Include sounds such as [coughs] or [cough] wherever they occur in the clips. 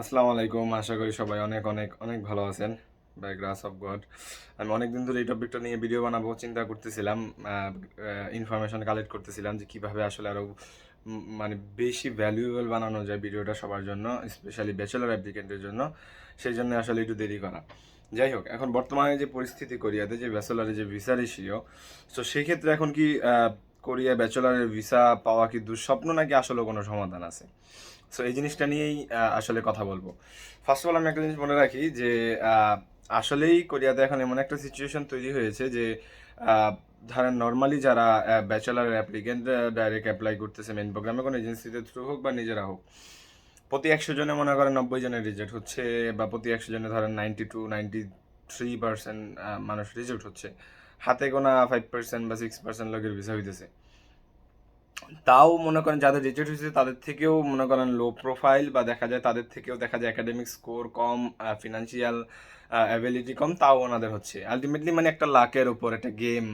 আসসালামু আলাইকুম। আশা করি সবাই অনেক অনেক অনেক ভালো আছেন। বাই গ্রাস অফ গড আমি অনেকদিন ধরে এই টপিকটা নিয়ে ভিডিও বানাবো, চিন্তা করতেছিলাম ইনফরমেশন কালেক্ট করতেছিলাম যে কীভাবে আসলে আরও মানে বেশি ভ্যালুয়েবল বানানো যায় ভিডিওটা সবার জন্য স্পেশালি ব্যাচেলার অ্যাপ্লিকেন্টের জন্য। সেই জন্য আসলে একটু দেরি করা। যাই হোক, এখন বর্তমানে যে পরিস্থিতি কোরিয়াতে, যে ব্যাচেলারের যে ভিসা রেশিও তো সেই ক্ষেত্রে এখন কি কোরিয়া ব্যাচেলারের ভিসা পাওয়া কি দুঃস্বপ্ন নাকি আসলে কোনো সমাধান আছে? সো এই জিনিসটা নিয়েই আসলে কথা বলব। ফার্স্ট অফ অল আমি একটা জিনিস মনে রাখি যে আসলেই কোরিয়াতে এখন এমন একটা সিচুয়েশন তৈরি হয়েছে যে ধরেন নর্মালি যারা ব্যাচেলার অ্যাপ্লিকেন্ট ডাইরেক্ট অ্যাপ্লাই করতেছে মেন প্রোগ্রামে কোনো এজেন্সিতে থ্রু হোক বা নিজেরা হোক, প্রতি একশো জনে মনে করেন নব্বই জনের রিজেক্ট হচ্ছে বা প্রতি একশো জনে ধরেন ninety two ninety three percent মানুষ রিজেক্ট হচ্ছে। হাতে গোনা ফাইভ পার্সেন্ট বা সিক্স পার্সেন্ট লোকের ভিসা হইতেছে। তাও মনে করেন যাদের রিজেক্ট হয়েছে তাদের থেকেও মনে করেন লো প্রোফাইল বা দেখা যায় তাদের থেকেও দেখা যায় একাডেমিক স্কোর কম ফিনান্সিয়াল অ্যাবিলিটি কম, তাও ওনাদের হচ্ছে। আলটিমেটলি মানে একটা লাকের উপর, একটা গেম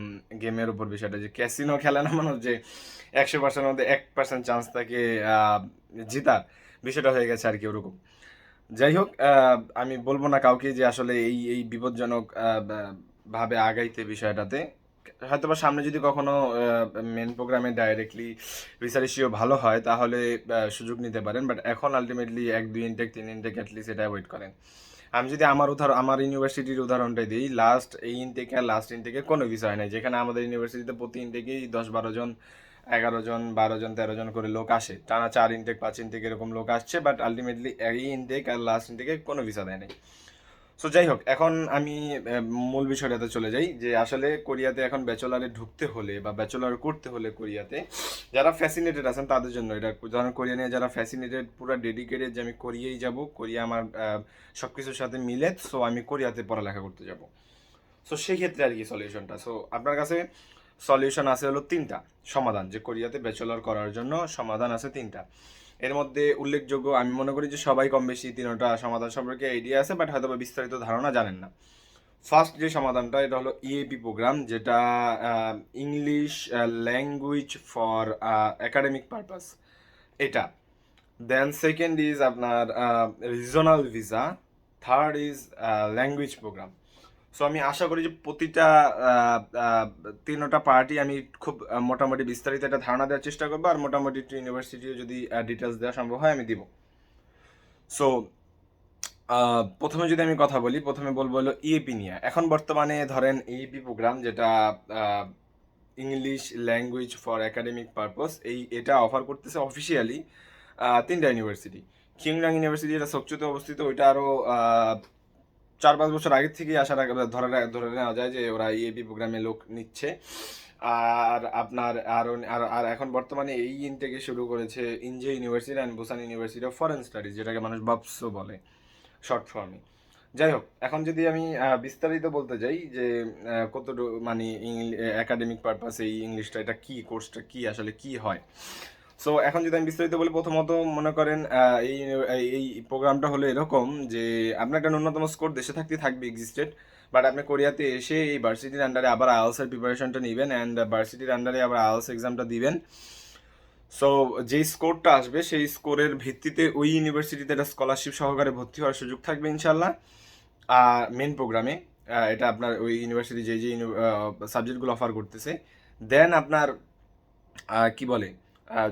গেমের উপর বিষয়টা যে ক্যাসিনো খেলে না মানুষ যে একশো পার্সেন্টের মধ্যে এক পার্সেন্ট চান্স থাকে জিতার বিষয়টা হয়ে গেছে আর কি ওরকম। যাই হোক আমি বলব না কাউকে যে আসলে এই এই বিপজ্জনক ভাবে আগাইতে বিষয়টাতে। হয়তোবা সামনে যদি কখনো মেন প্রোগ্রামে ডাইরেক্টলি রিসার্চিও ভালো হয়, তাহলে সুযোগ নিতে পারেন। বাট এখন আলটিমেটলি এক, দুই ইনটেক তিন ইনটেক অ্যাটলিস্ট এটা অ্যাভয়েড করেন। আমি যদি আমার উদাহরণ, আমার ইউনিভার্সিটির উদাহরণটাই দিই লাস্ট এই ইনটেকে আর লাস্ট ইনটেকে কোনো বিষয় নাই। যেখানে আমাদের ইউনিভার্সিটিতে প্রতি ইনটেকেই দশ বারো জন, এগারো জন, বারো জন, তেরো জন করে লোক আসে। টানা চার ইনটেক পাঁচ ইনটেক এরকম লোক আসছে বাট আলটিমেটলি এই ইনটেক আর লাস্ট ইনটেকে কোনো ভিসা দেয় নাই। সো যাই হোক এখন আমি মূল বিষয়টাতে চলে যাই যে আসলে কোরিয়াতে এখন ব্যাচেলারে ঢুকতে হলে বা ব্যাচেলার করতে হলে কোরিয়াতে যারা ফ্যাসিনেটেড আছেন তাদের জন্য এটা, ধরেন কোরিয়া নিয়ে যারা ফ্যাসিনেটেড পুরো ডেডিকেটেড যে আমি কোরিয়াই যাব, কোরিয়া আমার সব কিছুর সাথে মিলে সো আমি কোরিয়াতে পড়ালেখা করতে যাব। সো সেই ক্ষেত্রে আর কি সলিউশনটা সো আপনার কাছে সলিউশন আছে হলো তিনটা। সমাধান, যে কোরিয়াতে ব্যাচেলর করার জন্য সমাধান আছে তিনটা। এর মধ্যে উল্লেখযোগ্য, আমি মনে করি যে সবাই কম বেশি তিনটা সমাধান সম্পর্কে আইডিয়া আছে বাট হয়তো বিস্তারিত ধারণা জানেন না। ফার্স্ট যে সমাধানটা, এটা হলো ইএপি প্রোগ্রাম যেটা English language for academic purpose এটা। দেন সেকেন্ড ইজ আপনার regional visa third is language program so আমি আশা করি যে প্রতিটা তিনটা পার্টি আমি খুব মোটামুটি বিস্তারিত একটা ধারণা দেওয়ার চেষ্টা করব আর মোটামুটি ইউনিভার্সিটিও যদি ডিটেলস দেওয়া সম্ভব হয় আমি দিব। সো প্রথমে যদি আমি কথা বলি, প্রথমে বলব হলো ইএপি নিয়ে। এখন বর্তমানে ধরেন ইএপি প্রোগ্রাম যেটা English language for academic purpose এই, এটা অফার করতেছে অফিসিয়ালি তিনটা ইউনিভার্সিটি কিংডাং ইউনিভার্সিটি যেটা সবচেয়ে অবস্থিত, ওইটা আরও চার পাঁচ বছর আগের থেকেই আসার আগে ধরে ধরে নেওয়া যায় যে ওরা ইএপি প্রোগ্রামে লোক নিচ্ছে। আর আপনার আরও আর আর এখন বর্তমানে এই ইনটেকে শুরু করেছে Inje University and Busan University of Foreign Studies যেটাকে মানুষ বাপসও বলে শর্ট ফর্মে যাই হোক, এখন যদি আমি বিস্তারিত বলতে যাই যে কতটুকু মানে একাডেমিক পারপাসে এই ইংলিশটা এটা কী কোর্সটা কী আসলে কি হয়? সো এখন যদি আমি বিস্তারিত বলি, প্রথমত মনে করেন এই, এই- প্রোগ্রামটা হলো এরকম যে, আপনার একটা ন্যূনতম স্কোর দেশে থাকতে থাকবে এক্সিস্টেড বাট আপনি কোরিয়াতে এসে এই ভার্সিটির আন্ডারে আবার আইএলস এর প্রিপারেশনটা নেবেন অ্যান্ড ভার্সিটির আন্ডারে আবার আইএলস এক্সামটা দিবেন। সো যেই স্কোরটা আসবে, সেই স্কোরের ভিত্তিতে ওই ইউনিভার্সিটিতে একটা স্কলারশিপ সহকারে ভর্তি হওয়ার সুযোগ থাকবে ইনশাল্লাহ মেন প্রোগ্রামে এটা আপনার ওই ইউনিভার্সিটি যে যে সাবজেক্টগুলো অফার করতেছে। দেন আপনার কি বলে?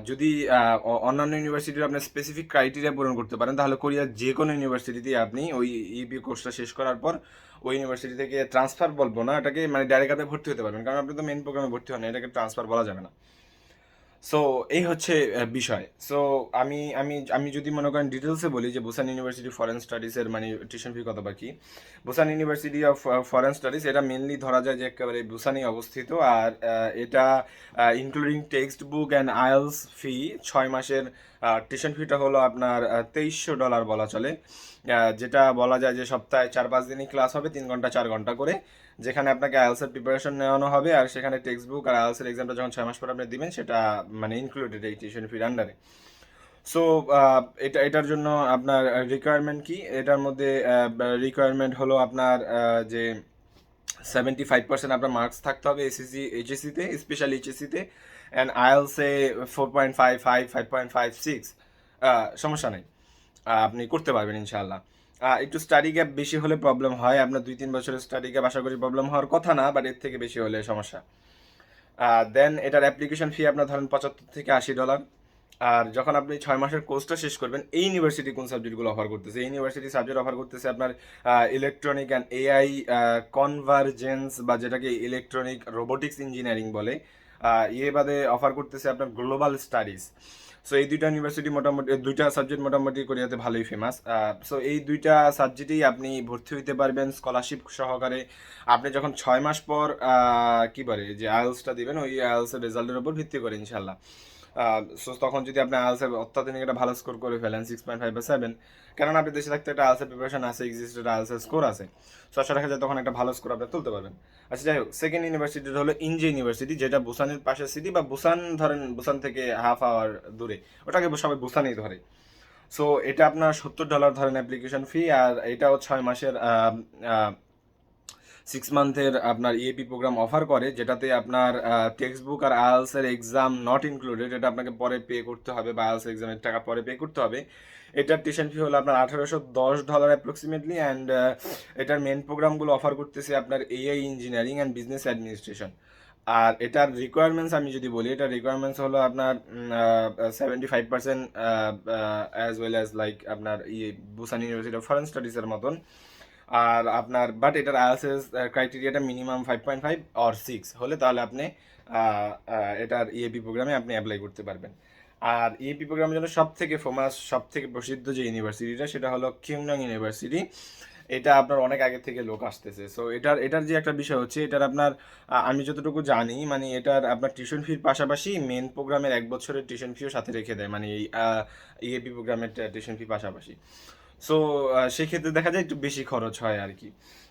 যদি অন্যান্য ইউনিভার্সিটির আপনার স্পেসিফিক ক্রাইটেরিয়া পূরণ করতে পারেন, তাহলে কোরিয়ার যে কোনো ইউনিভার্সিটিতে আপনি ওই ইপি কোর্সটা শেষ করার পর ওই ইউনিভার্সিটি থেকে ট্রান্সফার বলব না, এটাকে মানে ডাইরেক্ট ভর্তি হতে পারবেন, কারণ আপনি তো মেন প্রোগ্রামে ভর্তি হন এটাকে ট্রান্সফার বলা যাবে না। সো এই হচ্ছে বিষয়। সো আমি আমি আমি যদি মনে করেন ডিটেলসে বলি যে বুসান ইউনিভার্সিটি ফরেন স্টাডিজের মানে টিউশন ফি কত বাকি? Busan University of Foreign Studies এটা মেনলি ধরা যায় যে একেবারে বুসানেই অবস্থিত আর এটা including text book and IELTS fee ছয় মাসের টিউশন ফিটা হলো আপনার তেইশশো ডলার বলা চলে। যেটা বলা যায় যে সপ্তাহে চার পাঁচ দিনই ক্লাস হবে, তিন ঘণ্টা, চার ঘণ্টা করে। যেখানে আপনাকে আইএলসের প্রিপারেশন নেওয়ানো হবে আর সেখানে টেক্সট বুক আর আইএলসের এক্সামটা যখন ছয় মাস পর আপনি দিবেন, সেটা মানে ইনক্লুডেড এই টিউশন ফির আন্ডারে সো এটা, এটার জন্য আপনার রিকোয়ারমেন্ট কি? এটার মধ্যে রিকোয়ারমেন্ট হলো আপনার যে সেভেন্টি ফাইভ পার্সেন্ট আপনার মার্কস থাকতে হবে এসএসসি এইচএসসিতে স্পেশাল এইচএসসিতে and আইএলসে four point five five five point five six সমস্যা নেই। আপনি করতে পারবেন ইনশাআল্লাহ। একটু স্টাডি গ্যাপ বেশি হলে প্রবলেম হয়। আপনার দুই, তিন বছরের স্টাডি গ্যাপ আশা করি প্রবলেম হওয়ার কথা না বাট এর থেকে বেশি হলে সমস্যা। দেন এটার অ্যাপ্লিকেশন ফি আপনার ধরেন পঁচাত্তর থেকে আশি ডলার আর যখন আপনি ছয় মাসের কোর্সটা শেষ করবেন, এই ইউনিভার্সিটি কোন সাবজেক্টগুলো অফার করতেছে? এই ইউনিভার্সিটি সাবজেক্ট অফার করতেছে আপনার ইলেকট্রনিক অ্যান্ড এআই কনভারজেন্স বা যেটাকে ইলেকট্রনিক রোবোটিক্স ইঞ্জিনিয়ারিং বলে। ইয়ে বাদে অফার করতেছে আপনার গ্লোবাল স্টাডিজ সো এই দুইটা ইউনিভার্সিটি মোটামুটি দুইটা সাবজেক্ট মোটামুটি কোরিয়াতে ভালোই ফেমাস সো এই দুইটা সাবজেক্টেই আপনি ভর্তি হইতে পারবেন স্কলারশিপ সহকারে। আপনি যখন ছয় মাস পর কি বলে, যে আয়েলসটা দিবেন, ওই আয়েলসের রেজাল্টের উপর ভিত্তি করে ইনশাল্লাহ তখন যদি আপনি আইএলসের অত্যাধুনিক একটা ভালো স্কোর করে ফেলেন সিক্স পয়েন্ট ফাইভ বা সেভেন কারণ আপনি দেশে থাকতে একটা আইএলসের প্রিপারেশন আছে এক্সিস্টেড আইএলসের স্কোর আছে। সো আশা রাখা যায় তখন একটা ভালো স্কোর আপনি তুলতে পারবেন। আচ্ছা যাই হোক সেকেন্ড ইউনিভার্সিটি হলো ইঞ্জি ইউনিভার্সিটি যেটা বুসানের পাশের সিটি বা বুসান ধরেন বুসান থেকে হাফ আওয়ার দূরে। ওটাকে সবাই বুসানেই ধরে। সো এটা আপনার সত্তর ডলার ধরেন অ্যাপ্লিকেশন ফি আর এটাও ছয় মাসের সিক্স মান্থের আপনার ইএপি প্রোগ্রাম অফার করে, যেটাতে আপনার টেক্সট বুক আর আইএলসের এক্সাম নট ইনক্লুডেড এটা আপনাকে পরে পে করতে হবে বা আইএলস এক্সামের টাকা পরে পে করতে হবে। এটার টিউশন ফি হলো আপনার আঠারোশো দশ ডলার অ্যাপ্রক্সিমেটলি অ্যান্ড এটার মেন প্রোগ্রামগুলো অফার করতেছে আপনার AI engineering and business administration আর এটার রিকোয়ারমেন্টস আমি যদি বলি, এটার রিকোয়ারমেন্টস হলো আপনার seventy five percent as well as like আপনার ইয়ে বুসান ইউনিভার্সিটি অফ ফরেন স্টাডিজের মতন। আর আপনার বাট এটার IELTS ক্রাইটেরিয়াটা minimum five point five or six হলে তাহলে আপনি এটার ইএপি প্রোগ্রামে আপনি অ্যাপ্লাই করতে পারবেন। আর ইএপি প্রোগ্রামের জন্য সব থেকে ফেমাস সব থেকে প্রসিদ্ধ যে ইউনিভার্সিটিটা সেটা হলো কিংডং ইউনিভার্সিটি এটা আপনার অনেক আগে থেকে লোক আসতেছে। সো এটার এটার যে একটা বিষয় হচ্ছে, এটার আপনার আমি যতটুকু জানি মানে এটার আপনার টিউশন ফির পাশাপাশি মেন প্রোগ্রামের এক বছরের টিউশন ফিও সাথে রেখে দেয় মানে এই ইএপি প্রোগ্রামের টিউশন ফি পাশাপাশি। সো সেক্ষেত্রে দেখা যায় একটু বেশি খরচ হয় আর কি।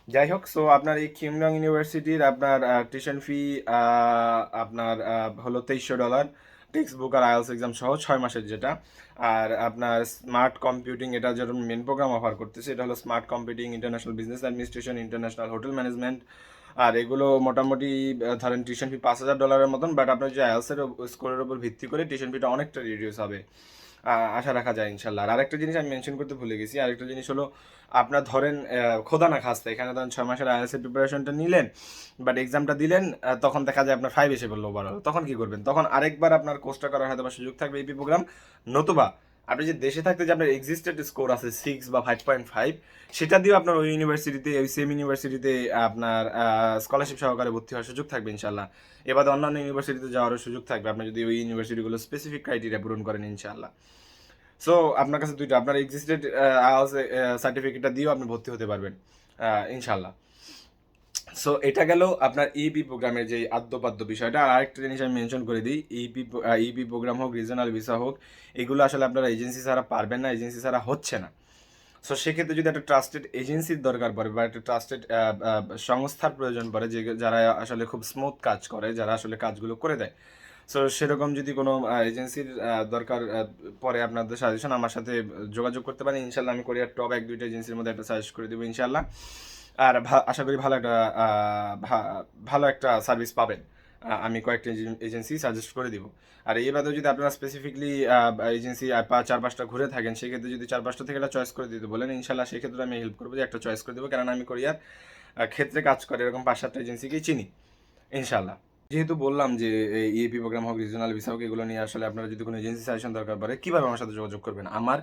যাই হোক সো আপনার এই কিমডং ইউনিভার্সিটির আপনার টিউশন ফি আপনার হলো তেইশশো ডলার টেক্সট বুক আর আইএলস এক্সাম সহ ছয় মাসের যেটা। আর আপনার স্মার্ট কম্পিউটিং এটা যেটা মেন প্রোগ্রাম অফার করতেছে, এটা হলো smart computing international business administration international hotel management আর এগুলো মোটামুটি ধরেন টিউশন ফি পাঁচ হাজার ডলারের মতন বাট আপনার যে আইএলসের স্কোরের উপর ভিত্তি করে টিউশন ফিটা অনেকটা রিডিউস হবে। আশা রাখা যায় ইনশাল্লাহ। আর আরেকটা জিনিস আমি মেনশন করতে ভুলে গেছি, আরেকটা জিনিস হলো আপনার ধরেন খোদা না খাস্তা, এখানে ধরেন ছয় মাসের আইএলসের প্রিপারেশনটা নিলেন বাট এক্সামটা দিলেন তখন দেখা যায় আপনার ফাইভ এসে বলল ওভারঅল তখন কি করবেন? তখন আরেকবার আপনার কোর্সটা করার হয়তো বা সুযোগ থাকবে এই প্রোগ্রাম নতুবা আপনি যে দেশে থাকতে যে আপনার এক্সিস্টেড স্কোর আছে সিক্স বা ফাইভ পয়েন্ট ফাইভ সেটা দিয়েও আপনার ওই ইউনিভার্সিটিতে ওই সেম ইউনিভার্সিটিতে আপনার স্কলারশিপ সহকারে ভর্তি হওয়ার সুযোগ থাকবে ইনশাল্লাহ এবার অন্যান্য ইউনিভার্সিটিতে যাওয়ারও সুযোগ থাকবে। আপনি যদি ওই ইউনিভার্সিটিগুলো স্পেসিফিক ক্রাইটেরিয়া পূরণ করেন ইনশাল্লাহ সো আপনার কাছে দুইটা, আপনার এক্সিস্টেড আইএলস সার্টিফিকেটটা দিয়েও আপনি ভর্তি হতে পারবেন ইনশাল্লাহ সো এটা গেল আপনার ইপি প্রোগ্রামের যে আদ্যপাদ্য বিষয়টা। আর আরেকটা জিনিস আমি মেনশন করে দিই ইপি ইপি প্রোগ্রাম হোক রিজনাল ভিসা হোক, এগুলো আসলে আপনারা এজেন্সি ছাড়া পারবেন না এজেন্সি ছাড়া হচ্ছে না। সো সেক্ষেত্রে যদি একটা ট্রাস্টেড এজেন্সির দরকার পড়ে বা একটা ট্রাস্টেড সংস্থার প্রয়োজন পড়ে, যে যারা আসলে খুব স্মুথ কাজ করে, যারা আসলে কাজগুলো করে দেয়। সো সেরকম যদি কোনো এজেন্সির দরকার পরে আপনাদের সাজেশন আমার সাথে যোগাযোগ করতে পারেন। ইনশাল্লাহ আমি কোরিয়ার টপ এক দুইটা এজেন্সির মধ্যে একটা সাজেস্ট করে দেবো ইনশাল্লাহ আর আশা করি ভালো একটা ভালো একটা সার্ভিস পাবেন। আমি কয়েকটা এজেন্সি সাজেস্ট করে দিব। আর এই বাদেও যদি আপনারা স্পেসিফিকলি এজেন্সি চার পাঁচটা ঘুরে থাকেন, সেক্ষেত্রে যদি চার পাঁচটা থেকে একটা চয়েস করে দিতে বলেন, ইনশাল্লাহ সেক্ষেত্রে আমি হেল্প করব যে একটা চয়েস করে দেবো। কারণ আমি কোরিয়ার ক্ষেত্রে কাজ করে, এরকম পাঁচ সাতটা এজেন্সিকেই চিনি, ইনশাল্লাহ। যেহেতু বললাম যে ইএপি প্রোগ্রাম হোক রিজনাল ভিসা হোক, এগুলো নিয়ে আসলে আপনারা যদি কোনো এজেন্সি সাজেশন দরকার পড়ে, কীভাবে আমার সাথে যোগাযোগ করবেন? আমার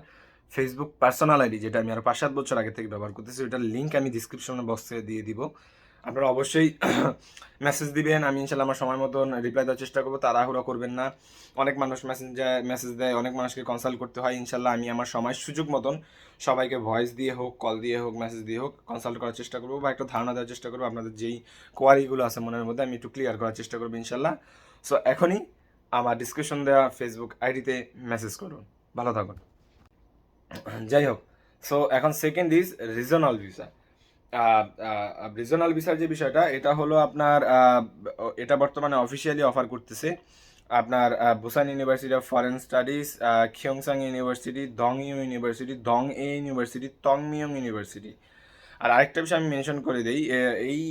ফেসবুক পার্সোনাল আইডি যেটা আমি আরও পাঁচ সাত বছর আগে থেকে ব্যবহার করতেছি, ওটার লিঙ্ক আমি ডিসক্রিপশন বক্সে দিয়ে দিব। আপনারা অবশ্যই [coughs] মেসেজ দিবেন, আমি ইনশাল্লাহ আমার সময় মতন রিপ্লাই দেওয়ার চেষ্টা করব, তাড়াহুড়া করবেন না। অনেক মানুষ মেসেজ দেয় মেসেজ দেয়, অনেক মানুষকে কনসাল্ট করতে হয় ইনশাল্লাহ আমি আমার সময় সুযোগ মতন সবাইকে ভয়েস দিয়ে হোক কল দিয়ে হোক মেসেজ দিয়ে হোক কনসাল্ট করার চেষ্টা করব বা একটা ধারণা দেওয়ার চেষ্টা করব, আপনাদের যেই কোয়ারিগুলো আছে মনের মধ্যে আমি একটু ক্লিয়ার করার চেষ্টা করব ইনশাল্লাহ সো এখনই আমার ডিসক্রিপশন দেওয়া ফেসবুক আইডিতে মেসেজ করুন। ভালো থাকুন। যাই হোক সো এখন second is regional visa regional ভিসার যে বিষয়টা, এটা হলো আপনার এটা বর্তমানে অফিসিয়ালি অফার করতেছে আপনার Busan University of Foreign Studies Gyeongsang University Dong-eui University Dong-A University তং মিয়ং ইউনিভার্সিটি আর আরেকটা বিষয় আমি মেনশন করে দিই এই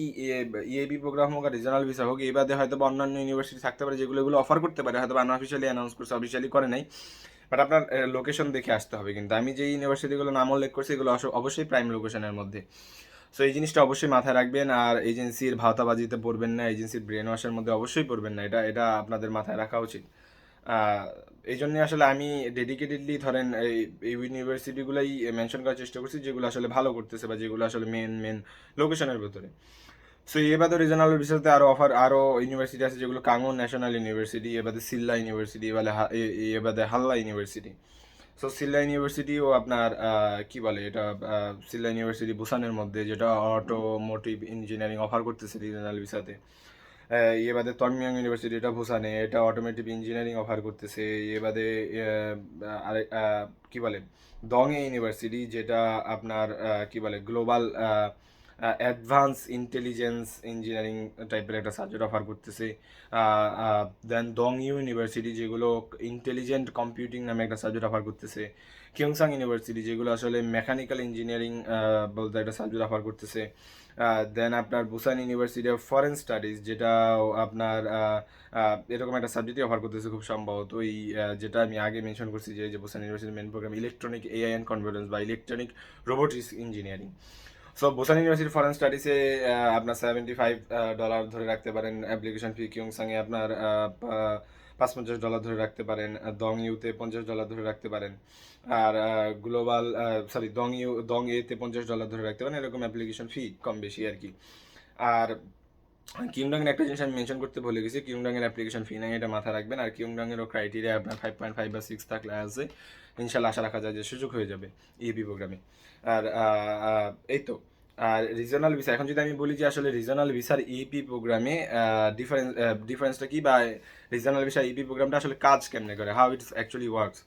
ইএবি প্রোগ্রাম হোক আর রিজনাল ভিসা হোক, এই বাদে হয়তো বা অন্যান্য ইউনিভার্সিটি থাকতে পারে যেগুলো এগুলো অফার করতে পারে হয়তো আনঅফিসিয়ালি অ্যানাউন্স করছে অফিসিয়ালি করে নাই। বাট আপনার লোকেশন দেখে আসতে হবে কিন্তু। আমি যে ইউনিভার্সিটিগুলো নাম উল্লেখ করছি, এগুলো অবশ্যই প্রাইম লোকেশনের মধ্যে। সো এই জিনিসটা অবশ্যই মাথায় রাখবেন। আর এজেন্সির ভাওতাবাজিতে পড়বেন না এজেন্সির ব্রেন ওয়াশের মধ্যে অবশ্যই পড়বেন না। এটা এটা আপনাদের মাথায় রাখা উচিত। এই জন্য আসলে আমি ডেডিকেটেডলি ধরেন, এই এই ইউনিভার্সিটিগুলোই মেনশন করার চেষ্টা করছি, যেগুলো আসলে ভালো করতেছে বা যেগুলো আসলে মেন মেন লোকেশনের ভেতরে। সো এবারে রিজনাল বিষয়তে আরও অফার আরও ইউনিভার্সিটি আছে যেগুলো কাঙ্গন ন্যাশনাল ইউনিভার্সিটি এবারে সিল্লা ইউনিভার্সিটি এবারে এবারে হাল্লা ইউনিভার্সিটি সো সিল্লা ইউনিভার্সিটিও আপনার কি বলে এটা সিল্লা ইউনিভার্সিটি বুসানের মধ্যে যেটা অটোমোটিভ ইঞ্জিনিয়ারিং অফার করতেছে রিজনাল ভিসাতে বাদে তনমিয়াং ইউনিভার্সিটি এটা ভুসানে এটা অটোমেটিভ ইঞ্জিনিয়ারিং অফার করতেছে। আহ, কি বলে দংয়ে ইউনিভার্সিটি যেটা আপনার কি বলে গ্লোবাল অ্যাডভান্স ইন্টেলিজেন্স ইঞ্জিনিয়ারিং টাইপের একটা সাবজেক্ট অফার করতেছে। দেন দং ইউ ইউনিভার্সিটি যেগুলো ইন্টেলিজেন্ট কম্পিউটিং নামে একটা সাবজেক্ট অফার করতেছে। কিংসাং ইউনিভার্সিটি যেগুলো আসলে মেকানিক্যাল ইঞ্জিনিয়ারিং বলতে একটা সাবজেক্ট অফার করতেছে। দেন আপনার Busan University of Foreign Studies যেটা আপনার এরকম একটা সাবজেক্টই অফার করতেছে খুব সম্ভবত। ওই যেটা আমি আগে মেনশন করছি যে বুসান ইউনিভার্সিটির main program electronic AI and convergence বা electronic robotics engineering so Busan University Foreign স্টাডিজে আপনার সেভেন্টি ফাইভ ডলার ধরে রাখতে পারেন। অ্যাপ্লিকেশন ফি কিংসাংয়ে আপনার পাঁচ পঞ্চাশ ডলার ধরে রাখতে পারেন। দং ইউতে পঞ্চাশ ডলার ধরে রাখতে পারেন। আর global sorry Dong Eui Dong এতে পঞ্চাশ ডলার ধরে রাখতে পারেন। এরকম অ্যাপ্লিকেশন ফি কম বেশি আর কি। আর কিংডং এর একটা জিনিস আমি মেনশন করতে ভুলে গেছি। কিংডং এর অ্যাপ্লিকেশন ফি নাই, এটা মাথায় রাখবেন। আর কিংডং এরও ক্রাইটেরিয়া আপনার ফাইভ পয়েন্ট ফাইভ বা সিক্স থাকলে আছে। ইনশাল্লাহ আশা রাখা যায় যে সুযোগ হয়ে যাবে ইএপি প্রোগ্রামে আর এই তো। আর রিজনাল ভিসা এখন যদি আমি বলি যে আসলে রিজনাল ভিসার ইপি প্রোগ্রামে ডিফারেন্স ডিফারেন্সটা কি বা রিজনাল ভিসা ইপি প্রোগ্রামটা আসলে কাজ কেমনে করে? How it's actually works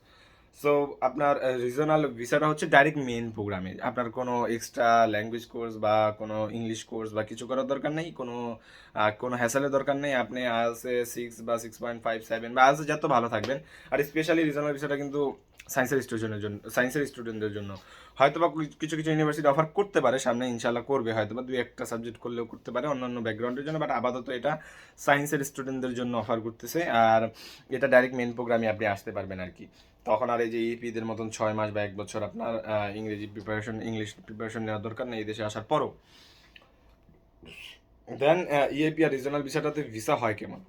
so আপনার রিজনাল ভিসাটা হচ্ছে ডাইরেক্ট মেন প্রোগ্রামে আপনার কোনো এক্সট্রা ল্যাঙ্গুয়েজ কোর্স বা কোনো ইংলিশ কোর্স বা কিছু করার দরকার নেই, কোনো কোনো হ্যাসেলের দরকার নেই। আপনি আসে সিক্স বা সিক্স পয়েন্ট ফাইভ সেভেন বা আসে যত ভালো থাকবেন। আর স্পেশালি রিজনাল ভিসাটা কিন্তু সায়েন্সের স্টুডেন্টের জন্য সায়েন্সের স্টুডেন্টদের জন্য। হয়তো বা কিছু কিছু ইউনিভার্সিটি অফার করতে পারে, সামনে ইনশাল্লাহ করবে হয়তো বা দুই একটা সাবজেক্ট করলেও করতে পারে, অন্যান্য ব্যাকগ্রাউন্ডের জন্য বাট আপাতত এটা সায়েন্সের স্টুডেন্টদের জন্য অফার করতেছে, আর এটা ডাইরেক্ট মেন প্রোগ্রামে আপনি আসতে পারবেন আর কি। তখন আর এই যে ইপিদের মতন ছয় মাস বা এক বছর আপনার ইংরেজি প্রিপারেশন ইংলিশ প্রিপারেশন নেওয়ার দরকার নেই, এই দেশে আসার পরও। দেন ইএপি আর রিজনাল ভিসাটাতে ভিসা হয় কেমন?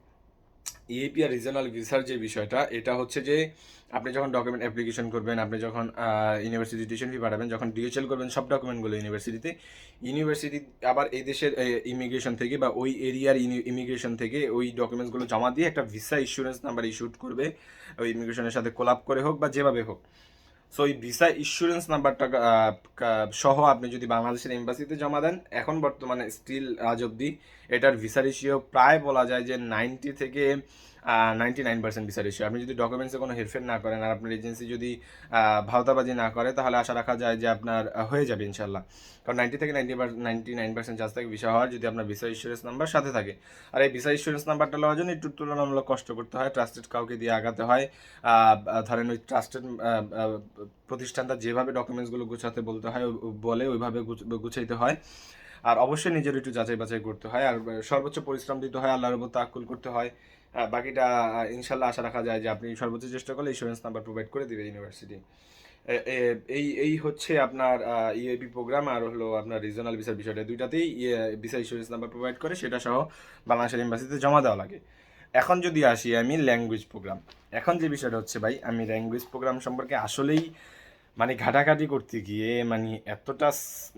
ইএপি আর রিজনাল ভিসার যে বিষয়টা, এটা হচ্ছে যে, আপনি যখন ডকুমেন্ট অ্যাপ্লিকেশন করবেন, আপনি যখন ইউনিভার্সিটি টিউশন ফি পাঠাবেন যখন ডিএচএল করবেন, সব ডকুমেন্টগুলো ইউনিভার্সিটিতে ইউনিভার্সিটি আবার এই দেশের ইমিগ্রেশন থেকে বা ওই এরিয়ার ইমিগ্রেশন থেকে ওই ডকুমেন্টসগুলো জমা দিয়ে একটা ভিসা ইস্যুরেন্স নাম্বার ইস্যুট করবে। ওই ইমিগ্রেশনের সাথে কোলাপ করে হোক বা যেভাবে হোক। সো এই ভিসা ইস্যুরেন্স নাম্বারটা সহ আপনি যদি বাংলাদেশের এম্বাসিতে জমা দেন, এখন বর্তমানে স্টিল আজ অবধি এটার ভিসা রেশিও প্রায় বলা যায় যে নাইনটি থেকে ninety nine percent visa ratio আপনি যদি ডকুমেন্টসে কোনো হেরফের না করেন আর আপনার এজেন্সি যদি ভাওতাবাজি না করে, তাহলে আশা রাখা যায় যে আপনার হয়ে যাবে ইনশাল্লাহ কারণ নাইনটি থেকে ninety ninety nine percent charge থাকে ভিসা হওয়ার, যদি আপনার ভিসা ইস্যুরেন্স নাম্বার সাথে থাকে। আর এই ভিসা ইস্যুরেন্স নাম্বারটা লওয়ার জন্য একটু তুলনামূলক কষ্ট করতে হয়। ট্রাস্টেড কাউকে দিয়ে আগাতে হয়। ধরেন ওই ট্রাস্টেড প্রতিষ্ঠানটা যেভাবে ডকুমেন্টসগুলো গুছাতে বলতে হয় বলে ওইভাবে গুছাইতে হয়। আর অবশ্যই নিজের একটু যাচাই বাছাই করতে হয়, আর সর্বোচ্চ পরিশ্রম দিতে হয়, আল্লাহর উপর তাকুল করতে হয়। বাকিটা ইনশাল্লাহ আশা রাখা যায় যে আপনি সর্বোচ্চ চেষ্টা করলে ইন্স্যুরেন্স নাম্বার প্রোভাইড করে দিবে ইউনিভার্সিটি এই এই হচ্ছে আপনার ইএপি প্রোগ্রাম আর হলো আপনার রিজনাল ভিসার বিষয়টা। দুইটাতেই ভিসা ইন্স্যুরেন্স নাম্বার প্রোভাইড করে, সেটা সহ বাংলাদেশের এম্বাসিতে জমা দেওয়া লাগে। এখন যদি আসি আমি ল্যাঙ্গুয়েজ প্রোগ্রাম এখন যে বিষয়টা হচ্ছে ভাই, আমি ল্যাঙ্গুয়েজ প্রোগ্রাম সম্পর্কে আসলেই মানে ঘাটাঘাটি করতে গিয়ে মানে এতটা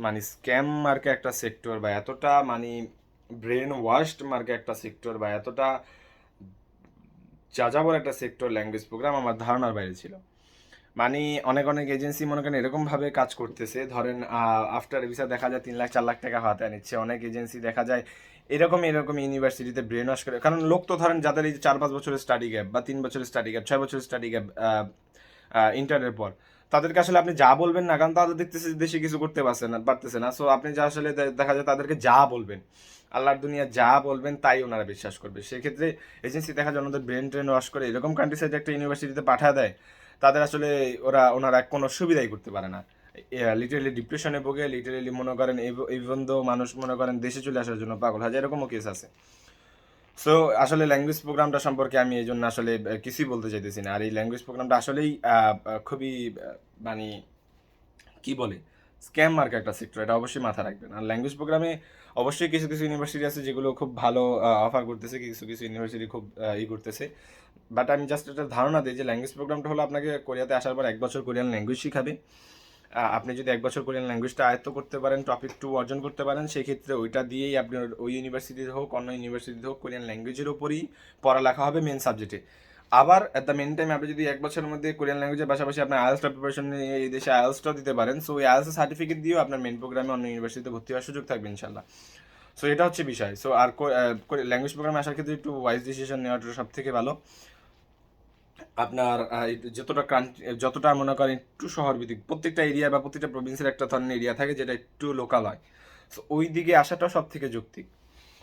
মানে স্ক্যাম মার্কে একটা সেক্টর বা এতটা মানে ব্রেন ওয়াশড মার্কে একটা সেক্টর বা এতটা যাযাবর একটা সেক্টর ল্যাঙ্গুয়েজ প্রোগ্রাম আমার ধারণার বাইরে ছিল। মানে অনেক অনেক এজেন্সি মনে করেন এরকমভাবে কাজ করতেছে। ধরেন আফটার ভিসা দেখা যায় তিন লাখ, চার লাখ টাকা হাতে নিচ্ছে। অনেক এজেন্সি দেখা যায় এরকম এরকম ইউনিভার্সিটিতে ব্রেন ওয়াশ করে। কারণ লোক তো ধরেন যাদের এই চার, পাঁচ বছরের স্টাডি গ্যাপ বা তিন বছরের স্টাডি গ্যাপ ছয় বছরের স্টাডি গ্যাপ ইন্টারের পর। তাদেরকে আসলে আপনি যা বলবেন না, কারণ তাদের দেখতেছে দেশে কিছু করতে পারছে না, পারতেছে না। সো আপনি যা আসলে দেখা যায় তাদেরকে যা বলবেন, আল্লাহর দুনিয়া যা বলবেন তাই ওনারা বিশ্বাস করবে। সেক্ষেত্রে এজেন্সি দেখা যায় ওনাদের ব্রেন ট্রেন ওয়াশ করে এরকম কান্ট্রি সাইডে একটা ইউনিভার্সিটিতে পাঠা দেয়, তাদের আসলে ওরা, ওনারা কোনো সুবিধাই করতে পারে না। লিটারেলি ডিপ্রেশনে ভোগে লিটারেলি মনে করেন ইভেন দো মানুষ মনে করেন দেশে চলে আসার জন্য পাগল হয় এরকমও কেস আছে। সো আসলে ল্যাঙ্গুয়েজ প্রোগ্রামটা সম্পর্কে আমি এই জন্য আসলে কিছুই বলতে চাইতেছি না। আর এই ল্যাঙ্গুয়েজ প্রোগ্রামটা আসলেই খুবই মানে কি বলে? স্ক্যাম মার্ক একটা সেক্টর এটা অবশ্যই মাথা রাখবেন। আর ল্যাঙ্গুয়েজ প্রোগ্রামে অবশ্যই কিছু কিছু ইউনিভার্সিটি আছে যেগুলো খুব ভালো অফার করতেছে, কিছু কিছু ইউনিভার্সিটি খুব ই করতেছে। বাট আমি জাস্ট একটা ধারণা দিই যে ল্যাঙ্গুয়েজ প্রোগ্রামটা হলো আপনাকে কোরিয়াতে আসার পর এক বছর কোরিয়ান ল্যাঙ্গুয়েজ শিখাবে। আপনি যদি এক বছর কোরিয়ান ল্যাঙ্গুয়েজটা আয়ত্ত করতে পারেন, টপিক টু অর্জন করতে পারেন, সেক্ষেত্রে ওইটা দিয়েই আপনার ওই ইউনিভার্সিটিতে হোক, অন্য ইউনিভার্সিটিতে হোক, কোরিয়ান ল্যাঙ্গুয়েজের উপরই পড়ালেখা হবে মেন সাবজেক্টে আবার অ্যাট দ্য মেন টাইম আপনি যদি এক বছরের মধ্যে কোরিয়ান ল্যাঙ্গুয়েজের পাশাপাশি আপনার আইএলসটা প্রিপারেশন নিয়ে এই দেশে আইএলসটাও দিতে পারেন সো ওই আইএলস সার্টিফিকেট দিয়েও আপনার মেন প্রোগ্রামে অন্য ইউনিভার্সিটিতে ভর্তি হওয়ার সুযোগ থাকবে ইনশাল্লাহ সো এটা হচ্ছে বিষয়। সো আর ল্যাঙ্গুয়েজ প্রোগ্রামে আসার ক্ষেত্রে একটু ওয়াইজ ডিসিশন নেওয়াটা সব থেকে ভালো। আপনার যতটা যতটা মনে করেন একটু শহর ভিত্তিক প্রত্যেকটা এরিয়া বা প্রত্যেকটা প্রভিন্সের একটা ধরনের এরিয়া থাকে যেটা একটু লোকাল হয়। সো ওই দিকে আসাটা সব থেকে যৌক্তিক।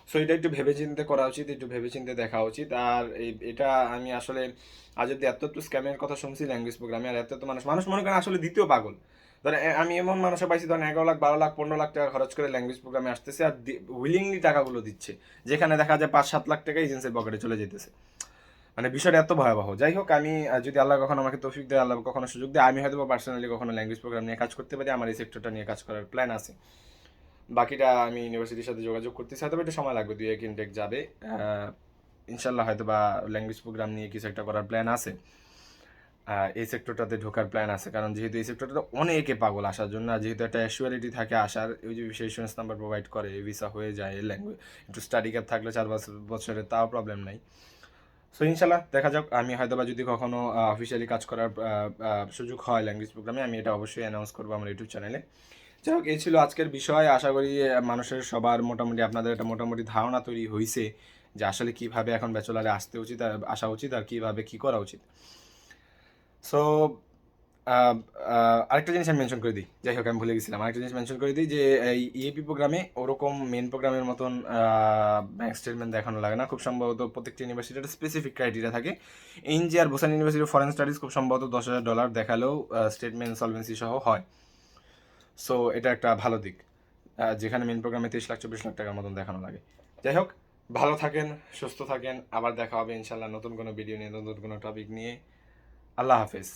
সো এটা একটু ভেবে ভেবেচিন্তে করা উচিত, একটু ভেবে ভেবেচিন্তে দেখা উচিত। আর এটা আমি আসলে আজ অব্দি এত একটু স্ক্যামের কথা শুনছি ল্যাঙ্গুয়েজ প্রোগ্রামে আর এত এত মানুষ মানুষ মনে করেন আসলে দ্বিতীয় পাগল। ধরেন আমি এমন মানুষও পাইছি, ধরেন এগারো লাখ, বারো লাখ, পনেরো লাখ টাকা খরচ করে ল্যাঙ্গুয়েজ প্রোগ্রামে আসতেছে, আর উইলিংলি টাকাগুলো দিচ্ছে। যেখানে দেখা যায় পাঁচ সাত লাখ টাকা এজেন্সির পকেটে চলে যেতেছে মানে বিষয়টা এত ভয়াবহ। যাই হোক, আমি যদি আল্লাহ কখনো আমাকে তৌফিক দেয়, আল্লাহ কখনো সুযোগ দেয়, আমি হয়তো পার্সোনালি কখনো ল্যাঙ্গুয়েজ প্রোগ্রাম নিয়ে কাজ করতে পারি, আমার এই সেক্টরটা নিয়ে কাজ করার প্ল্যান আছে। বাকিটা আমি ইউনিভার্সিটির সাথে যোগাযোগ করতেছি হয়তো এটা সময় লাগবে দুই এক ইনটেক যাবে। ইনশাল্লাহ হয়তো বা ল্যাঙ্গুয়েজ প্রোগ্রাম নিয়ে কিছু একটা করার প্ল্যান আছে। এই সেক্টরটাতে ঢোকার প্ল্যান আছে, কারণ যেহেতু এই সেক্টরটাতে অনেকে পাগল আসার জন্য যেহেতু একটা অ্যাসুয়ালিটি থাকে আসার, ওই যে ইন্স্যুরেন্স নাম্বার প্রোভাইড করে ভিসা হয়ে যায় ল্যাঙ্গুয়েজ একটু স্টাডি ক্যাপ থাকলে চার বছর বছরে তাও প্রবলেম নাই। সো ইনশাল্লাহ দেখা যাক। আমি হয়তো বা যদি কখনো অফিসিয়ালি কাজ করার সুযোগ হয় ল্যাঙ্গুয়েজ প্রোগ্রামে আমি এটা অবশ্যই অ্যানাউন্স করব আমার ইউটিউব চ্যানেলে যাই হোক, এই ছিল আজকের বিষয়। আশা করি মানুষের সবার মোটামুটি, আপনাদের একটা মোটামুটি ধারণা তৈরি হয়েছে যে আসলে কীভাবে এখন ব্যাচেলারে আসতে উচিত আসা উচিত, আর কীভাবে কী করা উচিত। সো আরেকটা জিনিস আমি মেনশন করে দিই। যাই হোক, আমি ভুলে গেছিলাম। আরেকটা জিনিস মেনশন করে দিই যে, এই ইএপি প্রোগ্রামে ওরকম মেন প্রোগ্রামের মতন ব্যাংক স্টেটমেন্ট দেখানো লাগে না। খুব সম্ভবত প্রত্যেকটা ইউনিভার্সিটির স্পেসিফিক ক্রাইটেরিয়া থাকে। এনজি আর বোসান ইউনিভার্সিটি ফরেন স্টাডিজ খুব সম্ভবত দশ হাজার ডলার দেখালেও স্টেটমেন্ট সলভেন্সি সহ হয়। সো এটা একটা ভালো দিক। যেখানে মেন প্রোগ্রামে তেইশ লাখ, চব্বিশ লাখ টাকার মতন দেখানো লাগে। যাই হোক, ভালো থাকেন, সুস্থ থাকেন। আবার দেখা হবে ইনশাল্লাহ নতুন কোনো ভিডিও নিয়ে, নতুন কোনো টপিক নিয়ে। আল্লাহ হাফেজ।